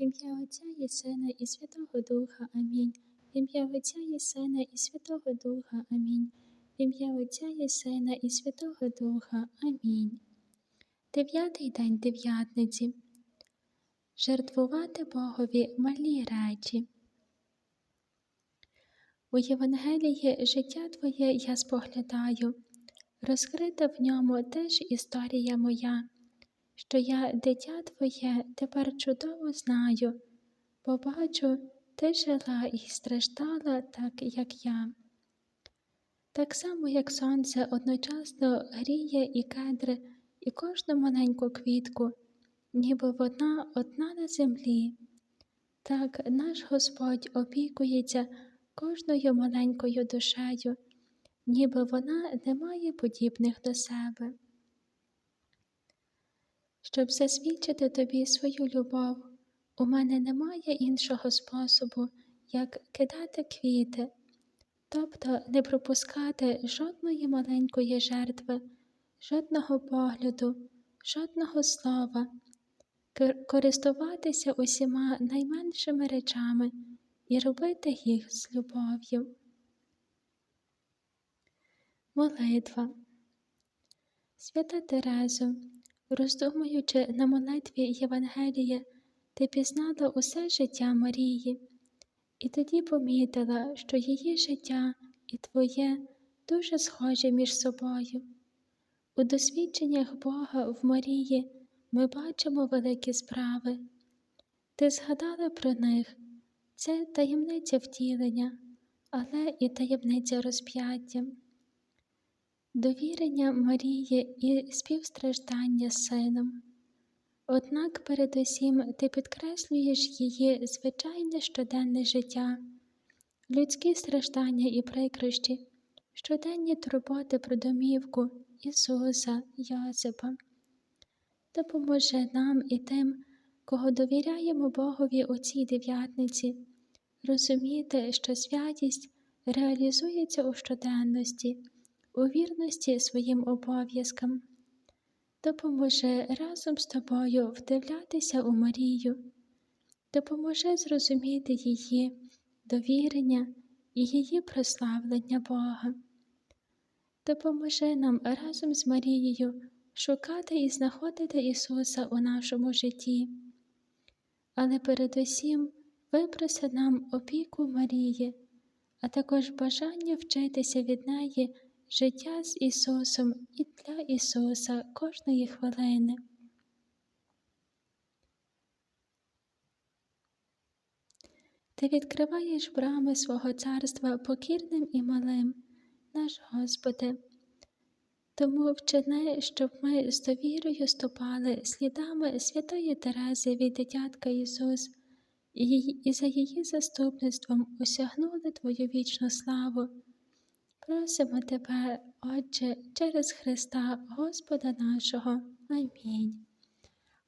В ім'я Отця і Сина, і Святого Духа. Амінь. В ім'я Отця і Сина, і Святого Духа. Амінь. В ім'я Отця і Сина, і Святого Духа. Амінь. Дев'ятий день дев'ятниці. Жертвувати Богові малі речі. У Євангелії життя Твоє я споглядаю, розкрита в ньому теж історія моя, що я, дитя Твоє, тепер чудово знаю, бо бачу, ти жила і страждала так, як я. Так само, як сонце одночасно гріє і кедри, і кожну маленьку квітку, ніби вона одна на землі. Так наш Господь опікується кожною маленькою душею, ніби вона не має подібних до себе. Щоб засвідчити тобі свою любов, у мене немає іншого способу, як кидати квіти, тобто не пропускати жодної маленької жертви, жодного погляду, жодного слова, користуватися усіма найменшими речами і робити їх з любов'ю. Молитва. Свята Терезо, роздумуючи на молитві Євангелія, ти пізнала усе життя Марії, і тоді помітила, що її життя і твоє дуже схожі між собою. У досвідченнях Бога в Марії ми бачимо великі справи. Ти згадала про них це таємниця втілення, але і таємниця розп'яття, довірення Марії і співстраждання з сином. Однак передусім ти підкреслюєш її звичайне щоденне життя, людські страждання і прикрощі, щоденні турботи про домівку Ісуса, Йосипа. Допоможе нам і тим, кого довіряємо Богові у цій дев'ятниці, розуміти, що святість реалізується у щоденності, у вірності своїм обов'язкам. Допоможе разом з тобою вдивлятися у Марію, допоможе зрозуміти її довірення і її прославлення Бога. Допоможе нам разом з Марією шукати і знаходити Ісуса у нашому житті, але передусім випроси нам опіку Марії, а також бажання вчитися від неї життя з Ісусом і для Ісуса кожної хвилини. Ти відкриваєш брами свого царства покірним і малим, наш Господи. Тому вчини, щоб ми з довірою ступали слідами святої Терези від дитятка Ісус і за її заступництвом осягнули Твою вічну славу. Просимо Тебе, Отче, через Христа Господа нашого. Амінь.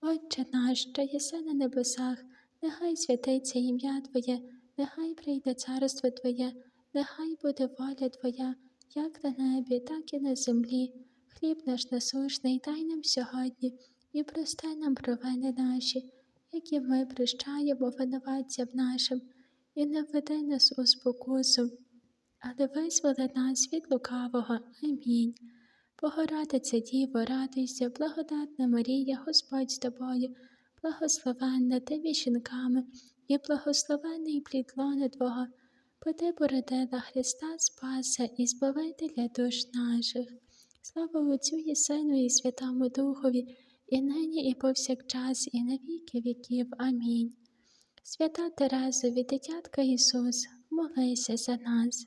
Отче наш, що єси на небесах, нехай святиться ім'я Твоє, нехай прийде царство Твоє, нехай буде воля Твоя, як на небі, так і на землі. Хліб наш насушний дай нам сьогодні і прости нам провини наші які ми прощаємо винуватцям нашим, і не введи нас у спокусу, але визволи нас від лукавого. Амінь. Богородиця Діво, радуйся, благодатна Марія, Господь з тобою, благословенна ти жінками, і благословений плід лона Твого, бо ти породила Христа Спаса і Збавителя душ наших. Слава Отцю і Сину, і Святому Духові і нині, і повсякчас, і на віки віків. Амінь. Свята Терезо від дитятка Ісус, молися за нас.